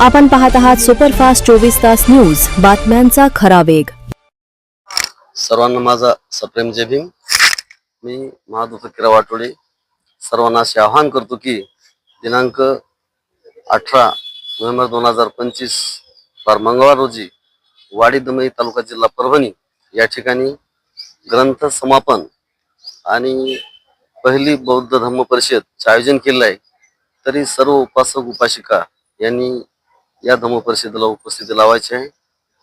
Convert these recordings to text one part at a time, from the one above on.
आपण पाहत आहात सुपरफास्ट चोवीस तास न्यूज. बातम्यांचा खरा वेग. सर्वांना माझा सप्रेम जय भीम. मी महादू फकीरा वाटोळे. सर्वांना असे आवाहन करतो की दिनांक अठरा नोव्हेंबर दोन हजार पंचवीस वार मंगळवार रोजी वाडी दमई तालुका जिल्हा परभणी या ठिकाणी ग्रंथ समापन आणि पहिली बौद्ध धम्म परिषदचे आयोजन केलं आहे. तरी सर्व उपासक उपासिका यांनी या धम्म परिषदेला उपस्थिती लावायची आहे.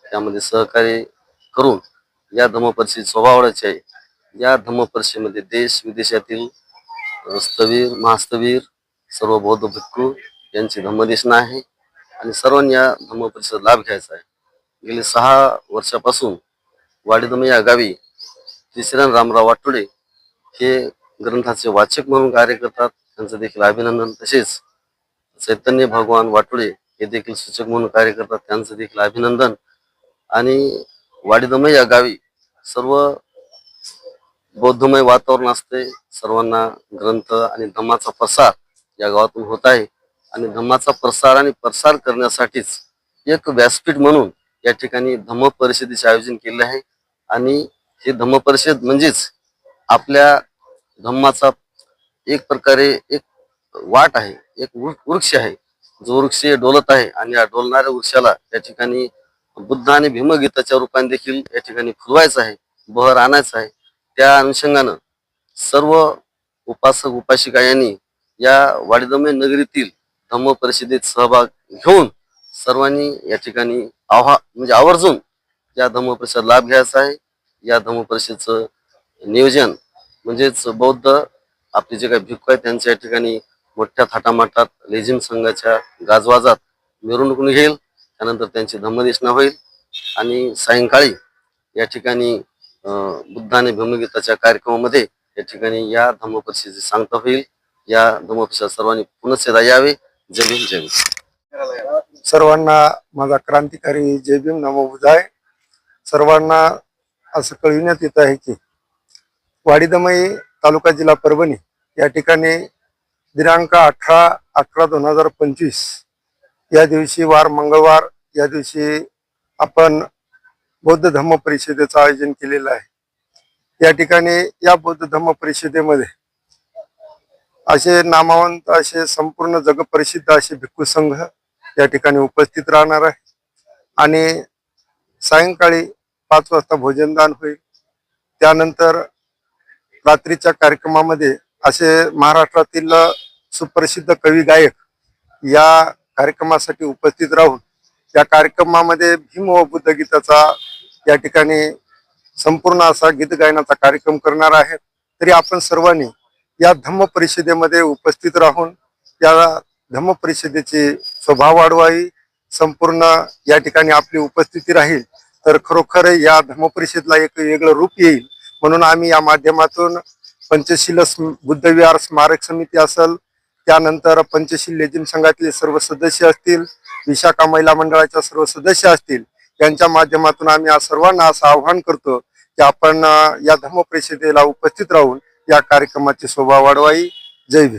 त्यामध्ये सहकार्य करून या धम्म स्वभावायची आहे. या धम्मपरिषदेमध्ये देश विदेशातील स्थवीर महास्थवीर सर्व बौद्ध भिक्खू यांची धम्मदेशना आहे. आणि सर्वांनी या धर्मपरिषद लाभ घ्यायचा आहे. गेले सहा वर्षापासून वाडीदम या गावी श्रीश्रीराम रामराव वाटोडे हे ग्रंथाचे वाचक म्हणून कार्य करतात. त्यांचं देखील अभिनंदन. तसेच चैतन्य भगवान वाटोळे हे देखील सूचक म्हणून कार्य करतात. त्यांचं देखील अभिनंदन. आणि वाडीदमय या गावी सर्व बौद्धमय वातावरण असते. सर्वांना ग्रंथ आणि धम्माचा प्रसार या गावातून होत आहे. आणि धम्माचा प्रसार आणि प्रसार करण्यासाठीच एक व्यासपीठ म्हणून या ठिकाणी धम्म परिषदेचे आयोजन केले आहे. आणि हे धम्म परिषद म्हणजेच आपल्या धम्माचा एक प्रकारे एक वाट आहे. एक वृक्ष आहे. जो वृक्ष डोलत आहे आणि या डोलणाऱ्या वृक्षाला त्या ठिकाणी बुद्ध आणि भीमगीताच्या रूपाने देखील या ठिकाणी फुलवायचं आहे बहर आणायचं आहे. त्या अनुषंगानं सर्व उपासक उपासिका यांनी या वाडीदमय नगरीतील धम्म परिषदेत सहभाग घेऊन सर्वांनी या ठिकाणी आव्हा म्हणजे आवर्जून या धम्म परिषद लाभ घ्यायचा आहे. या धम्म परिषदचं नियोजन म्हणजेच बौद्ध आपले जे काही भिक्खू आहेत त्यांच्या या ठिकाणी मोठ्या थाटामाटात लेझिम संघाच्या गाजवाजात मिरवणूक निघेल. त्यानंतर त्यांची धम्मदेशना होईल. आणि सायंकाळी या ठिकाणी बुद्धाने भूमिगीताच्या कार्यक्रमामध्ये या ठिकाणी या धम्मपरिषदेची सांगता होईल. या धम्म सर्वांनी सर्वांनी पुनश्चेदा यावे. जय भीम जय भीम सर्वांना माझा क्रांतिकारी जय भीम नमो बुधाय. सर्वांना असं कळविण्यात येत आहे की वाडीदमई तालुका जिल्हा परभणी या ठिकाणी दिनांक अठरा अकरा दोन हजार पंचवीस. या दिवशी वार मंगळवार या दिवशी आपण बौद्ध धम्म परिषदेचं आयोजन केलेलं आहे. या ठिकाणी या बौद्ध धम्म परिषदेमध्ये असे नामवंत असे संपूर्ण जगप्रसिद्ध असे भिक्खू संघ या ठिकाणी उपस्थित राहणार आहे. आणि सायंकाळी पाच वाजता भोजनदान होईल. त्यानंतर रात्रीच्या कार्यक्रमामध्ये असे महाराष्ट्रातील सुप्रसिद्ध कवी गायक या कार्यक्रमासाठी उपस्थित राहून या कार्यक्रमामध्ये भीम व बुद्ध गीताचा या ठिकाणी संपूर्ण असा गीत गायनाचा कार्यक्रम करणार आहेत. तरी आपण सर्वांनी या धम्म परिषदेमध्ये उपस्थित राहून या धम्म परिषदेची स्वभाव वाढवावी संपूर्ण या ठिकाणी आपली उपस्थिती राहील तर खरोखर या धम्म परिषदेला एक वेगळं रूप येईल. म्हणून आम्ही या माध्यमातून पंचशील स्म- बुद्धविहार स्मारक समिती असेल त्यानंतर पंचशील लेझिम संघातले सर्व सदस्य असतील विशाखा महिला मंडळाच्या सर्व सदस्य असतील यांच्या माध्यमातून आम्ही या सर्वांना असं आवाहन करतो की आपण या धम्म परिषदेला उपस्थित राहून या कार्यक्रमाची शोभा वाढवाई जय भीम.